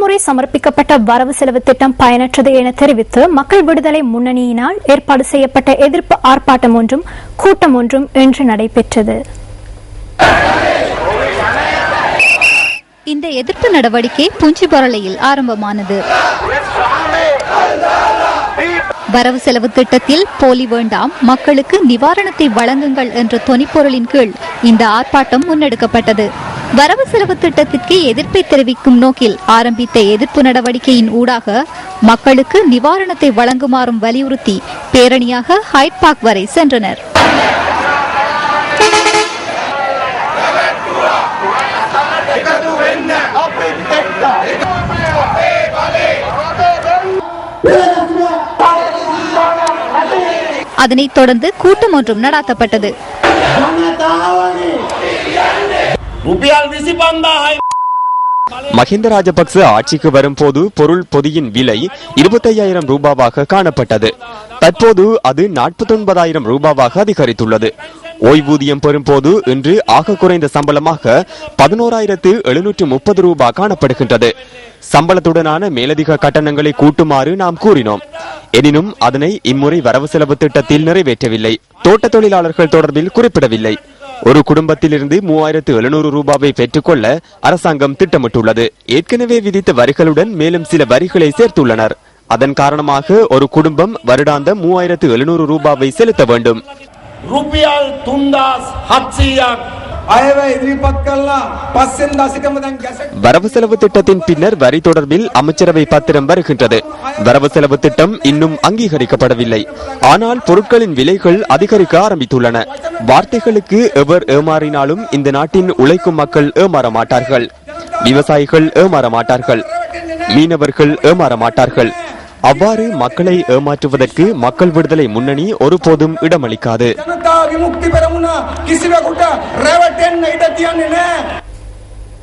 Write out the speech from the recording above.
முறை சமர்ப்பிக்கப்பட்ட வரவு செலவு திட்டம் பயனற்றது என தெரிவித்து மக்கள் விடுதலை முன்னணியினால் ஏற்பாடு செய்யப்பட்ட எதிர்ப்பு ஆர்ப்பாட்டம் ஒன்றும் கூட்டம் ஒன்றும் இன்று நடைபெற்றது. இந்த எதிர்ப்பு நடவடிக்கை புஞ்சிபரளையில் ஆரம்பமானது. வரவு செலவு திட்டத்தில் போலி வேண்டாம் மக்களுக்கு நிவாரணத்தை வழங்குங்கள் என்ற தொனிப்பொருளின் கீழ் இந்த ஆர்ப்பாட்டம் முன்னெடுக்கப்பட்டது. வரவு செலவு திட்டத்திற்கு எதிர்ப்பை தெரிவிக்கும் நோக்கில் ஆரம்பித்த எதிர்ப்பு நடவடிக்கையின் ஊடாக மக்களுக்கு நிவாரணத்தை வழங்குமாறும் வலியுறுத்தி பேரணியாக ஹைட் வரை சென்றனர். அதனைத் தொடர்ந்து கூட்டம் ஒன்றும் நடாத்தப்பட்டது. மஹிந்த ராஜபக்ச ஆட்சிக்கு வரும்போது பொருள் பொதியின் விலை இருபத்தையாயிரம் ரூபாவாக காணப்பட்டது. தற்போது அது நாற்பத்தொன்பதாயிரம் ரூபாவாக அதிகரித்துள்ளது. ஓய்வூதியம் பெறும்போது இன்று ஆக குறைந்த சம்பளமாக பதினோராயிரத்து எழுநூற்று முப்பது ரூபாய் காணப்படுகின்றது. சம்பளத்துடனான மேலதிக கட்டணங்களை கூட்டுமாறு நாம் கூறினோம். எனினும் அதனை இம்முறை வரவு செலவு திட்டத்தில் நிறைவேற்றவில்லை. தோட்ட தொழிலாளர்கள் தொடர்பில் குறிப்பிடவில்லை. ஒரு குடும்பத்திலிருந்து மூவாயிரத்து எழுநூறு ரூபாவை பெற்றுக்கொள்ள அரசாங்கம் திட்டமிட்டுள்ளது. ஏற்கனவே விதித்த வரிகளுடன் மேலும் சில வரிகளை சேர்த்துள்ளனர். அதன் காரணமாக ஒரு குடும்பம் வருடாந்த மூவாயிரத்து எழுநூறு ரூபாவை செலுத்த வேண்டும். வரவு செலவு திட்டத்தின் பின்னர் வரி தொடர்பில் அமைச்சரவை பத்திரம் வருகின்றது. வரவு செலவு திட்டம் இன்னும் அங்கீகரிக்கப்படவில்லை. ஆனால் பொருட்களின் விலைகள் அதிகரிக்க ஆரம்பித்துள்ளன. வார்த்தைகளுக்கு எவர் ஏமாறினாலும் இந்த நாட்டின் உழைக்கும் மக்கள் ஏமாற மாட்டார்கள். விவசாயிகள் ஏமாற மாட்டார்கள். மீனவர்கள் ஏமாற மாட்டார்கள். அவ்வாறு மக்களை ஏமாற்றுவதற்கு மக்கள் விடுதலை முன்னணி ஒருபோதும் இடமளிக்காது.